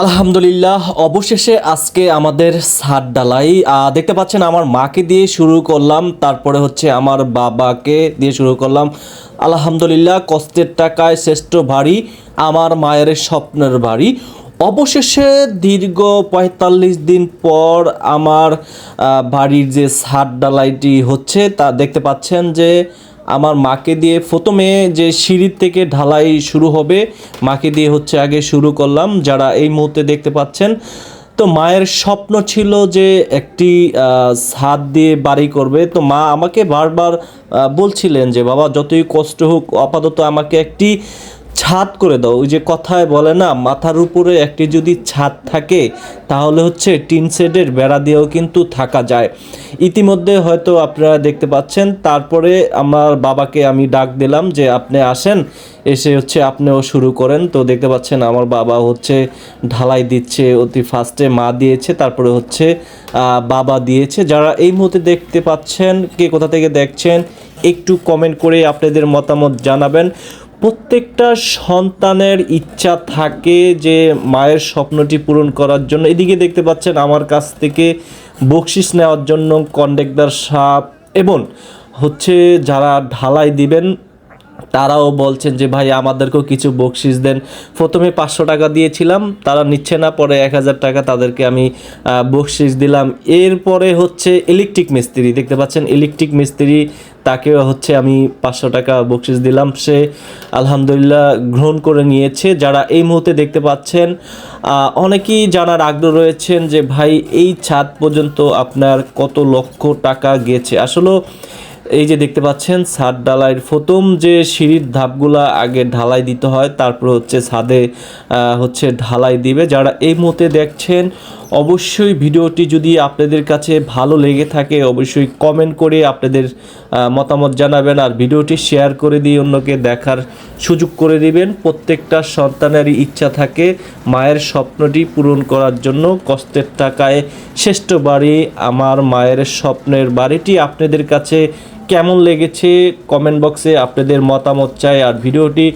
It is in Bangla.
আলহামদুলিল্লাহ, অবশেষে আজকে আমাদের ছাদ ডালাই। দেখতে পাচ্ছেন আমার মাকে দিয়ে শুরু করলাম, তারপরে হচ্ছে আমার বাবাকে দিয়ে শুরু করলাম। আলহামদুলিল্লাহ, কষ্টের টাকায় শ্রেষ্ঠ বাড়ি, আমার মায়ের স্বপ্নের বাড়ি। অবশেষে দীর্ঘ পঁয়তাল্লিশ দিন পর আমার বাড়ির যে ছাদ ডালাইটি হচ্ছে, তা দেখতে পাচ্ছেন যে আমার মাকে দিয়ে প্রথমে যে সিঁড়ির থেকে ঢালাই শুরু হবে, মাকে দিয়ে হচ্ছে আগে শুরু করলাম। যারা এই মুহূর্তে দেখতে পাচ্ছেন, তো মায়ের স্বপ্ন ছিল যে একটি ছাদ দিয়ে বাড়ি করবে। তো মা আমাকে বারবার বলছিলেন যে, বাবা, যতই কষ্ট হোক, আপাতত আমাকে একটি ছাদ করে দাও। ওই যে কথায় বলে না, মাথার উপরে একটি যদি ছাদ থাকে, তাহলে হচ্ছে টিন শেডের বেড়া দিয়েও কিন্তু থাকা যায়। ইতিমধ্যে হয়তো আপনারা দেখতে পাচ্ছেন, তারপরে আমার বাবাকে আমি ডাক দিলাম যে আপনি আসেন, এসে হচ্ছে আপনিও শুরু করেন। তো দেখতে পাচ্ছেন আমার বাবা হচ্ছে ঢালাই দিচ্ছে, অতি ফার্স্টে মা দিয়েছে, তারপরে হচ্ছে বাবা দিয়েছে। যারা এই মুহূর্তে দেখতে পাচ্ছেন, কে কোথা থেকে দেখছেন, একটু কমেন্ট করে আপনাদের মতামত জানাবেন। প্রত্যেকটা সন্তানের ইচ্ছা থাকে যে মায়ের স্বপ্নটি পূরণ করার জন্য। এদিকে দেখতে পাচ্ছেন আমার কাছ থেকে বকশিস নেওয়ার জন্য কন্ডাক্টর সাপ এবং হচ্ছে যারা ঢালাই দিবেন তারাও বলছেন যে, ভাই, আমাদেরকেও কিছু বকশিস দেন। প্রথমে পাঁচশো টাকা দিয়েছিলাম, তারা নিচ্ছে না, পরে এক হাজার টাকা তাদেরকে আমি বকশিস দিলাম। এরপরে হচ্ছে ইলেকট্রিক মিস্ত্রি, দেখতে পাচ্ছেন ইলেকট্রিক মিস্ত্রি তাকেও হচ্ছে আমি পাঁচশো টাকা বকশিস দিলাম। সে আলহামদুলিল্লাহ গ্রহণ করে নিয়েছে। যারা এই মুহূর্তে দেখতে পাচ্ছেন অনেকেই জানার আগ্রহ রয়েছেন যে, ভাই, এই ছাদ পর্যন্ত আপনার কত লক্ষ টাকা গেছে? আসলে এই যে দেখতে পাচ্ছেন ছাদ ঢালাইয়ের প্রথম যে সিঁড়ির ধাপগুলা আগে ঢালাই দিতে হয়, তারপর হচ্ছে ছাদে হচ্ছে ঢালাই দিবে। যারা এই মুহূর্তে দেখছেন অবশ্যই ভিডিওটি যদি আপনাদের কাছে ভালো লেগে থাকে, অবশ্যই কমেন্ট করে আপনাদের মতামত জানাবেন আর ভিডিওটি শেয়ার করে দিয়ে অন্যকে দেখার সুযোগ করে দিবেন। প্রত্যেকটা সন্তানেরই ইচ্ছা থাকে মায়ের স্বপ্নটি পূরণ করার জন্য। কষ্টের টাকায় শ্রেষ্ঠ বাড়ি, আমার মায়ের স্বপ্নের বাড়িটি আপনাদের কাছে কেমন লেগেছে? কমেন্ট বক্সে আপনাদের মতামত চাই আর ভিডিওটি